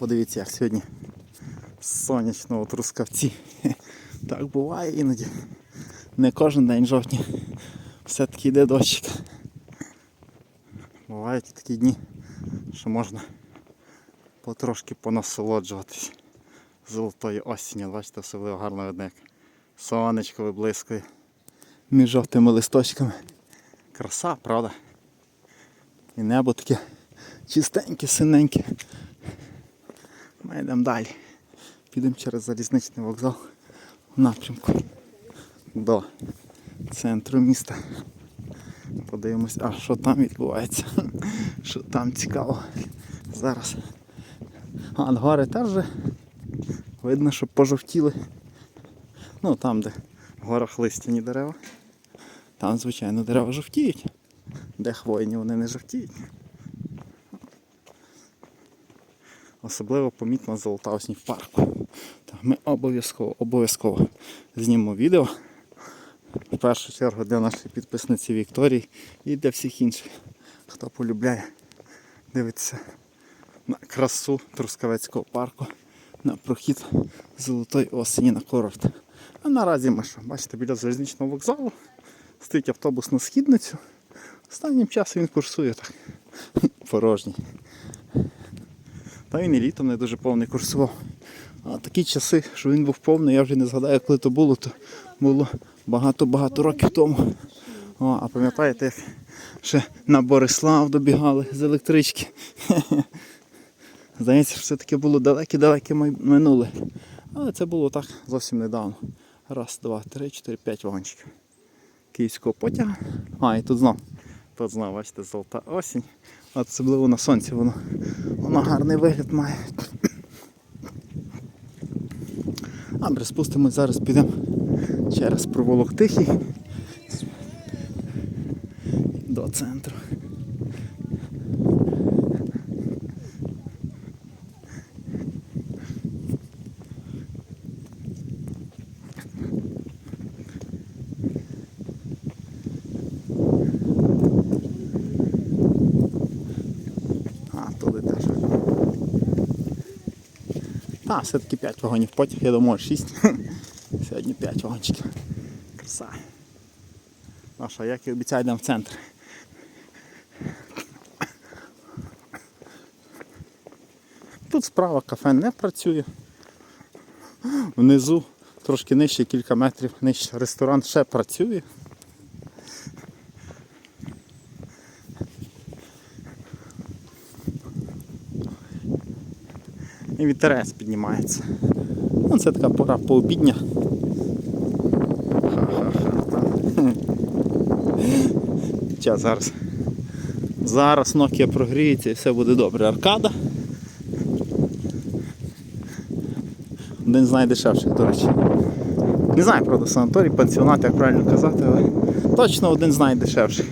Подивіться, як сьогодні сонячно у Трускавці. Так буває іноді. Не кожен день жовтні. Все-таки йде дощик. Бувають і такі дні, що можна потрошки понасолоджуватись золотої осені. Бачите, особливо гарно видно, як сонечко виблискує між жовтими листочками. Краса, правда? І небо таке чистеньке, синеньке. Ми йдемо далі. Підемо через залізничний вокзал в напрямку до центру міста. Подивимось, а що там відбувається. Що там цікаво. Зараз. А гори теж вже видно, що пожовтіли. Ну там, де в горах листяні дерева. Там, звичайно, дерева жовтіють. Де хвойні вони не жовтіють. Особливо помітно золота осінь в парку. Ми обов'язково, обов'язково знімемо відео. В першу чергу для нашої підписниці Вікторії і для всіх інших, хто полюбляє дивитися на красу Трускавецького парку, на прохід золотої осені на курорт. А наразі ми що, бачите, біля залізничного вокзалу стоїть автобус на східницю. Останнім часом він курсує так. Порожній. Та він і літом не дуже повний курсував. А такі часи, що він був повний, я вже не згадаю, коли то було, то було багато-багато років тому. О, а пам'ятаєте, як ще на Борислав добігали з електрички. Здається, що все таки було далеке-далеке минуле. Але це було так зовсім недавно. Раз, два, три, чотири, п'ять вагончиків. Київського потяга. А, і тут знов. Тут знов, бачите, золота осінь. Особливо на сонці воно, воно гарний вигляд має. Добре, спустимось, зараз підемо через проволок Тихий до центру. А, туди теж. А, все-таки 5 вагонів потяг, я думаю 6. Сьогодні 5 вагончиків. Краса. Ну що, як і обіцяю, йдемо в центр. Тут справа кафе не працює. Внизу трошки нижче, кілька метрів нижче ресторан ще працює. І вітерець піднімається. Ну, це така пора пообідня. Час зараз. Зараз Nokia прогріється і все буде добре. Аркада. Один з найдешевших, до речі. Не знаю, правда, санаторій, пансіонат, як правильно казати, але точно один з найдешевших.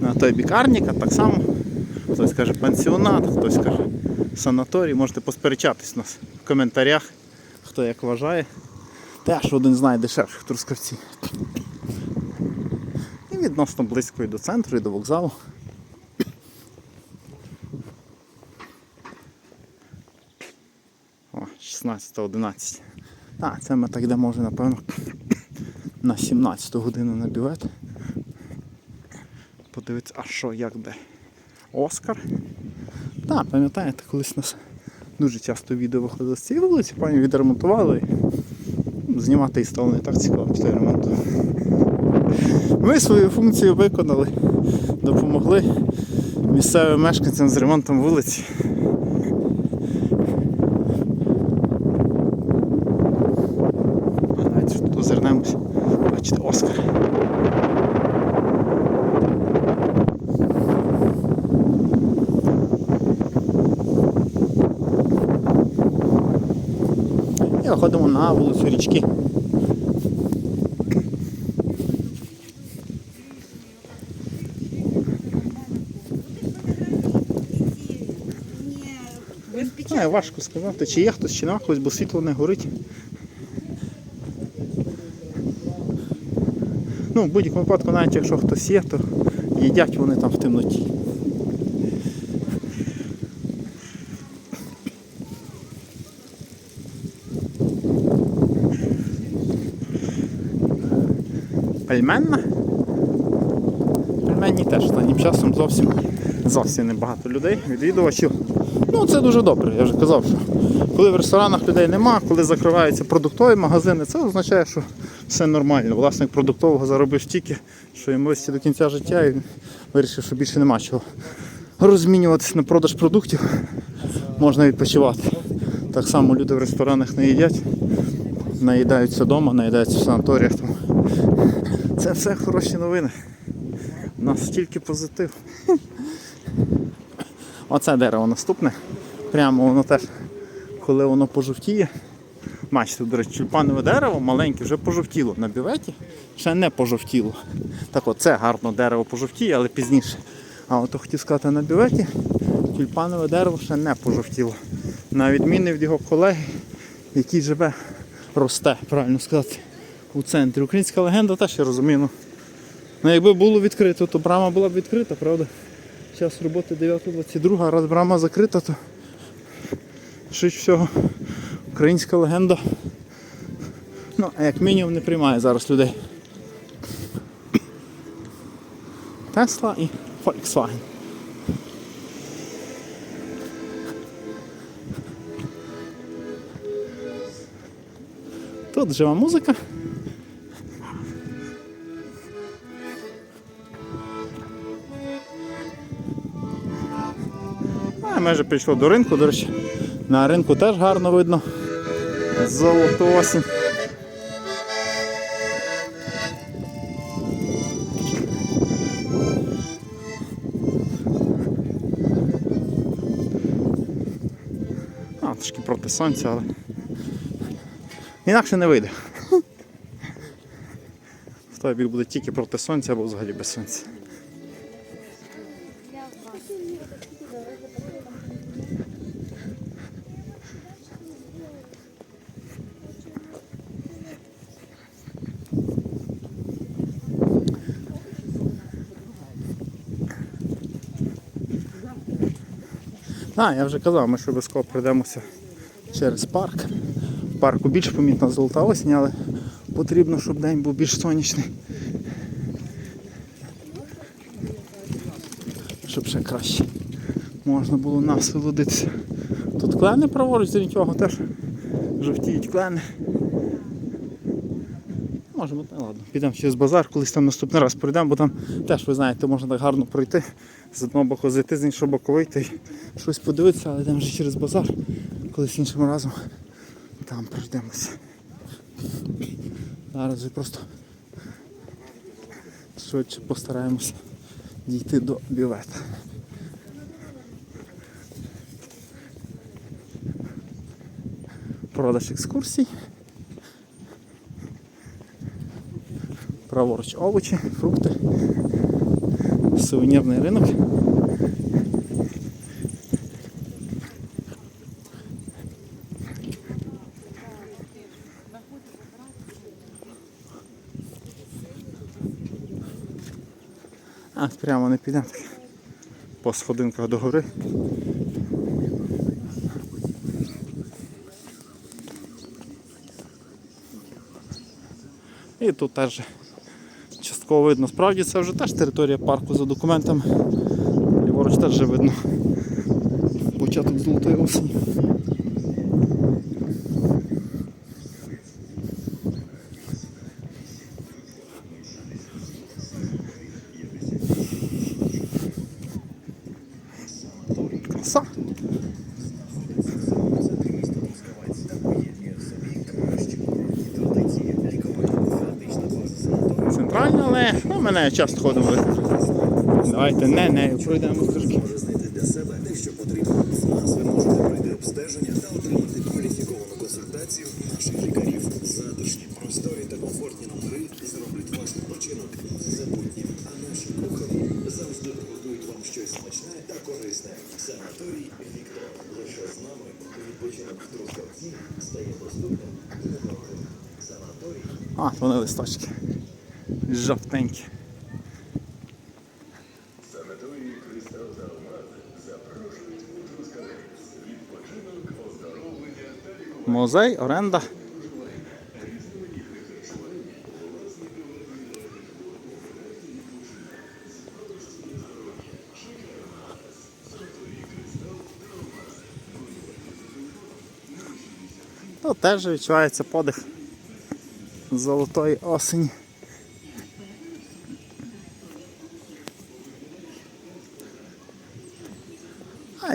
На той бік Арніка так само. Хтось каже пансіонат, хтось каже санаторій. Можете посперечатись нас в коментарях, хто як вважає. Теж один з найдешевших трускавців. І відносно близько і до центру, і до вокзалу. О, 16.11. Так, це ми так йдемо вже, напевно, на 17 годину на бювет. Подивитися, а що, як де? Оскар. Так, пам'ятаєте, колись у нас дуже часто відео виходило з цієї вулиці, пані відремонтували. Знімати і стало не так цікаво після ремонту. Ми свою функцію виконали, допомогли місцевим мешканцям з ремонтом вулиці. А Давайте ж тут озирнемось. Бачите, Оскар. І виходимо на вулицю річки. Не, важко сказати, чи є хтось, чи нема когось, бо світло не горить. Ну, в будь-якому випадку, навіть якщо хтось є, то їдять вони там в темноті. Пельменна. Пельменні теж останнім часом зовсім зовсім небагато людей, відвідувачів. Ну це дуже добре, я вже казав, що коли в ресторанах людей нема, коли закриваються продуктові магазини, це означає, що все нормально. Власник продуктового заробив стільки, що йому висті до кінця життя і вирішив, що більше нема чого розмінюватися на продаж продуктів, можна відпочивати. Так само люди в ресторанах не їдять, наїдаються вдома, наїдаються в санаторіях. Це все хороші новини. У нас стільки позитив. Оце дерево наступне. Прямо воно теж, коли воно пожовтіє. Бачите, до речі, тюльпанове дерево маленьке вже пожовтіло. На бюветі ще не пожовтіло. Так от це гарно дерево пожовтіє, але пізніше. А от хотів сказати на бюветі, тюльпанове дерево ще не пожовтіло. На відміну від його колеги, який живе, росте, правильно сказати, у центрі. Українська легенда теж я розумію. Ну, ну якби було відкрито, то брама була б відкрита, правда? Час роботи 9.22, а раз брама закрита, то швидше всього українська легенда. Ну, а як мінімум не приймає зараз людей. Тесла і Volkswagen. Тут жива музика. Ми вже до ринку, до речі. На ринку теж гарно видно. Золоту осінь. А, трошки проти сонця, але інакше не вийде. В той бік буде тільки проти сонця або взагалі без сонця. А, я вже казав, ми що обов'язково пройдемося через парк. В парку більш помітна золота осінь, але потрібно, щоб день був більш сонячний. Щоб ще краще можна було насолодитися. Тут клени праворуч, за нічого теж жовтіють клени. Може бути, ладно, підемо через базар, колись там наступний раз пройдемо, бо там теж, ви знаєте, можна так гарно пройти, з одного боку зайти, з іншого боку вийти і щось подивитися, але йдемо вже через базар, колись іншим разом там пройдемося. Зараз вже просто швидше постараємося дійти до бювета. Продаж екскурсій. Праворуч овочі, фрукти, сувенірний ринок. А, прямо не підемо так. По сходинках до гори. І тут теж частково видно. Справді це вже теж територія парку за документами. Ліворуч теж вже видно початок золотої осені. Краса. Але ну, мене часто ходимо. Давайте не нею пройдемо трошки. для себе те, що потрібно. Нас ви можете пройти обстеження та отримати кваліфіковану консультацію наших лікарів. Затишні, просторі та комфортні номери зроблять ваш відпочинок незабутнім. А наші кухарі завжди приготують вам щось смачне та корисне. Санаторій Віктор. Лише з нами відпочинок в Трускавці стає доступним і недорогим. Санаторій А, вони листочки жовтенькі. Кристал та Музей, оренда. То теж відчувається подих золотої осені.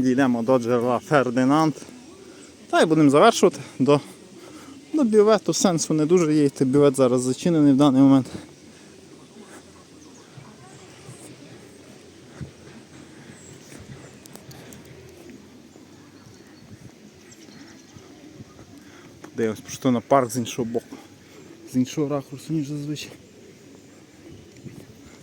Дійдемо до джерела Фердинанд. Та й будемо завершувати. До, до бювету сенсу не дуже є йти. Бювет зараз зачинений в даний момент. Подивимось, просто на парк з іншого боку. З іншого ракурсу, ніж зазвичай.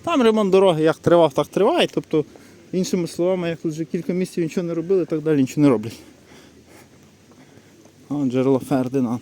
Там ремонт дороги як тривав, так триває. Тобто, іншими словами, як тут вже кілька місяців нічого не робили, так далі нічого не роблять. А джерело Фердинанд.